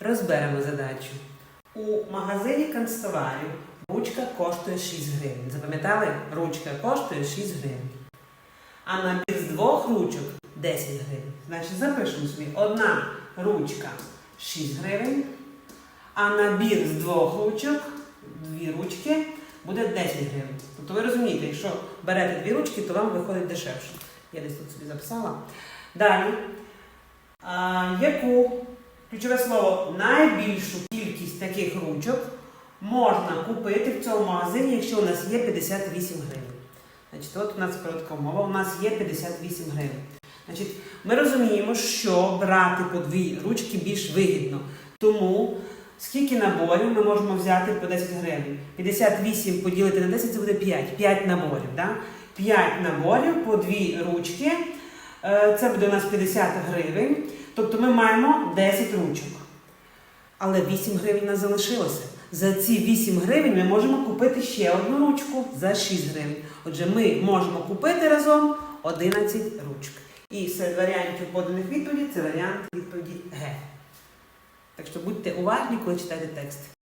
Розберемо задачу. У магазині канцтоварів ручка коштує 6 гривень. Запам'ятали? Ручка коштує 6 гривень. А набір з двох ручок 10 гривень. Значить, запишемо собі одна ручка 6 гривень, а набір з двох ручок, дві ручки, буде 10 гривень. Тобто ви розумієте, якщо берете дві ручки, то вам виходить дешевше. Я десь тут собі записала. Далі. А, яку ключове слово найбільшу кількість таких ручок можна купити в цьому магазині, якщо у нас є 58 гривень. Значить, от у нас коротка мова, у нас є 58 гривень. Значить, ми розуміємо, що брати по дві ручки більш вигідно. Тому скільки наборів ми можемо взяти по 10 гривень? 58 поділити на 10 це буде 5. 5 наборів. Да? 5 наборів по дві ручки. Е, Це буде у нас 50 гривень. Тобто ми маємо 10 ручок. Але 8 гривень нас залишилося. За ці 8 гривень ми можемо купити ще одну ручку за 6 гривень. Отже, ми можемо купити разом 11 ручок. І серед варіантів поданих відповідей це варіант відповіді Г. Так що будьте уважні, коли читаєте текст.